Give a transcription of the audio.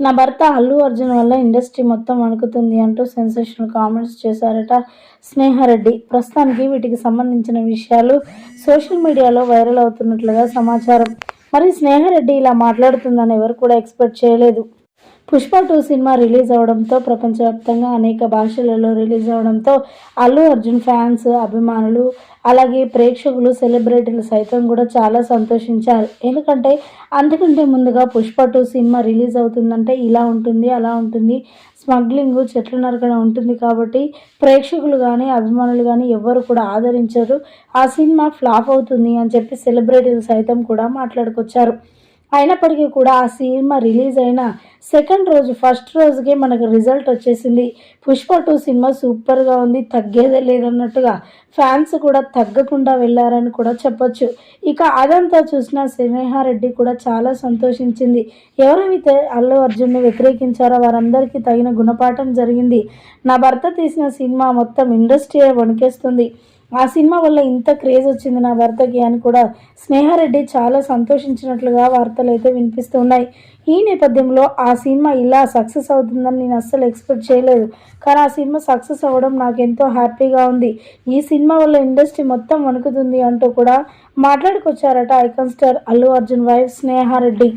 నా భర్త అల్లు అర్జున్ వల్ల ఇండస్ట్రీ మొత్తం వణుకుతుంది అంటూ సెన్సేషనల్ కామెంట్స్ చేశారట స్నేహారెడ్డి. ప్రస్తుతానికి వీటికి సంబంధించిన విషయాలు సోషల్ మీడియాలో వైరల్ అవుతున్నట్లుగా సమాచారం. మరి స్నేహారెడ్డి ఇలా మాట్లాడుతుందని ఎవరు కూడా ఎక్స్పెక్ట్ చేయలేదు. పుష్ప టూ సినిమా రిలీజ్ అవడంతో ప్రపంచవ్యాప్తంగా అనేక భాషలలో రిలీజ్ అవడంతో అల్లు అర్జున్ ఫ్యాన్స్ అభిమానులు అలాగే ప్రేక్షకులు సెలబ్రిటీలు సైతం కూడా చాలా సంతోషించారు. ఎందుకంటే అంతకంటే ముందుగా పుష్ప టూ సినిమా రిలీజ్ అవుతుందంటే ఇలా ఉంటుంది అలా ఉంటుంది స్మగ్లింగ్ చెట్లు నరకడం ఉంటుంది కాబట్టి ప్రేక్షకులు కానీ అభిమానులు కానీ ఎవ్వరు కూడా ఆదరించరు. ఆ సినిమా ఫ్లాప్ అవుతుంది అని చెప్పి సెలబ్రిటీలు సైతం కూడా మాట్లాడుకొచ్చారు. అయినప్పటికీ కూడా ఆ సినిమా రిలీజ్ అయిన సెకండ్ రోజు ఫస్ట్ రోజుకే మనకు రిజల్ట్ వచ్చేసింది. పుష్ప టూ సినిమా సూపర్గా ఉంది తగ్గేదే లేదన్నట్టుగా ఫ్యాన్స్ కూడా తగ్గకుండా వెళ్ళారని కూడా చెప్పొచ్చు. ఇక అదంతా చూసిన స్నేహారెడ్డి కూడా చాలా సంతోషించింది. ఎవరైతే అల్లు అర్జున్ని వ్యతిరేకించారో వారందరికీ తగిన గుణపాఠం జరిగింది. నా భర్త తీసిన సినిమా మొత్తం ఇండస్ట్రీయే వణికేస్తుంది. ఆ సినిమా వల్ల ఇంత క్రేజ్ వచ్చింది నా భర్తకి అని కూడా స్నేహారెడ్డి చాలా సంతోషించినట్లుగా వార్తలు అయితే వినిపిస్తున్నాయి. ఈ నేపథ్యంలో ఆ సినిమా ఇలా సక్సెస్ అవుతుందని నేను అస్సలు ఎక్స్పెక్ట్ చేయలేదు. కానీ ఆ సినిమా సక్సెస్ అవ్వడం నాకు ఎంతో హ్యాపీగా ఉంది. ఈ సినిమా వల్ల ఇండస్ట్రీ మొత్తం వణుకుతుంది అంటూ కూడా మాట్లాడుకొచ్చారట icon star Allu Arjun wife Sneha Reddy.